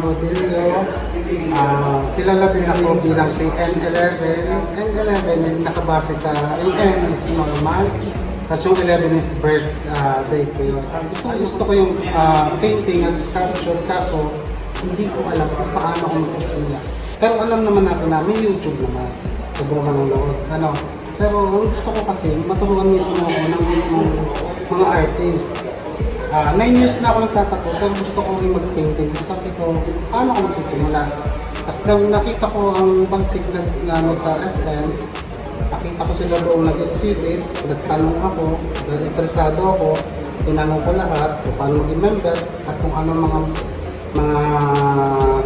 Rodillo. Ah, kilala din ako bilang si N11. N11 is nakabase sa, yung is normal. Tapos yung 11 is birthday ko yun. Ah, gusto, gusto ko yung ah, painting at sculpture kaso hindi ko alam kung paano ako magsisimula. Pero alam naman natin na may YouTube naman. Sobrang manonood. Ano, pero gusto ko kasi maturuan mismo ako ng mismo mga artist. Ah, nine years na ako nagtatato, pero gusto ko rin mag-painting. So sabi ko, paano ako magsisimula? Tapos nang nakita ko ang bagsik na, na ano, sa SM, nakita ko sila doon nag-exhibit, nagtanong ako, interesado ako, tinanong ko lahat kung paano maging member at kung ano mga mga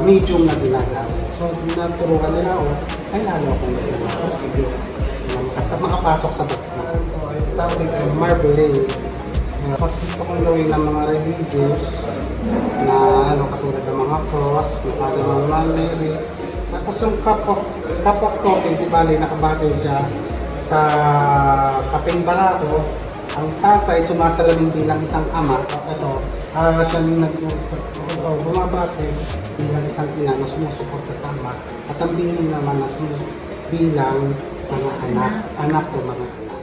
medium na ginagamit. So, naturuan nila ako, ay lalo akong nagtanong ako, sige, basta makapasok sa bagsik. Tawag dito marbling. Uh, mas gusto kong gawin ng mga religious na ano katulad ng mga cross, mga ng mga Mary. Tapos yung cup of, cup of coffee, di bali nakabase siya sa kapeng barako. Ang tasa ay sumasalamin bilang isang ama. Ito, ah siya yung nag uh, bumabase bilang isang ina na sumusuporta sa ama. At ang bini naman na sumus bilang mga anak, anak o mga anak.